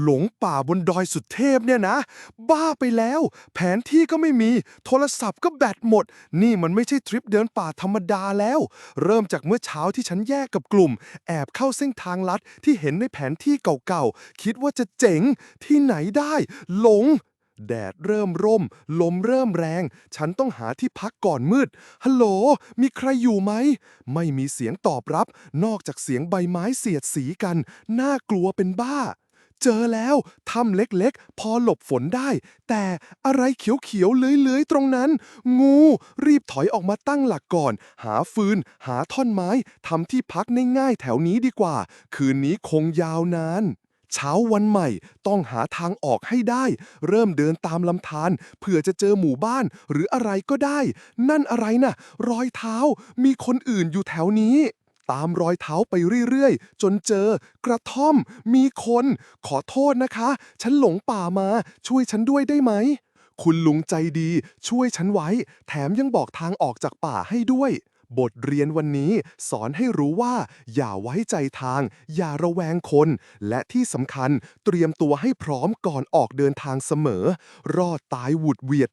หลงป่าบนดอยสุดเทพเนี่ยนะ บ้าไปแล้ว แผนที่ก็ไม่มี โทรศัพท์ก็แบตหมด นี่มันไม่ใช่ทริปเดินป่าธรรมดาแล้ว เริ่มจากเมื่อเช้าที่ฉันแยกกับกลุ่ม แอบเข้าเส้นทางลัดที่เห็นในแผนที่เก่าๆ คิดว่าจะเจ๋งที่ไหนได้ หลงแดดเริ่มร่ม ลมเริ่มแรง ฉันต้องหาที่พักก่อนมืด ฮัลโหล มีใครอยู่ไหม ไม่มีเสียงตอบรับ นอกจากเสียงใบไม้เสียดสีกัน น่ากลัวเป็นบ้า เจอแล้วถ้ำเล็กๆ พอหลบฝนได้ แต่อะไรเขียวๆเลื้อยๆ ตรงนั้น งู รีบถอยออกมาตั้งหลักก่อน หาฟืน หาท่อนไม้ทำที่พักง่ายๆแถวนี้ดีกว่า คืนนี้คงยาวนานเช้าวันใหม่ต้องหาทางออกให้ได้ เริ่มเดินตามลำธารเผื่อจะเจอหมู่บ้านหรืออะไรก็ได้ นั่นอะไรน่ะ รอยเท้ามีคนอื่นอยู่แถวนี้ ตามรอยเท้าไปเรื่อยๆ จนเจอกระท่อม มีคน ขอโทษนะคะ ฉันหลงป่ามา ช่วยฉันด้วยได้ไหม คุณลุงใจดี ช่วยฉันไว้ แถมยังบอกทางออกจากป่าให้ด้วย บทเรียนวันนี้สอนให้รู้ว่า อย่าไว้ใจทาง อย่าระแวงคน และที่สำคัญเตรียมตัวให้พร้อมก่อนออกเดินทางเสมอ รอดตายหวุดหวียด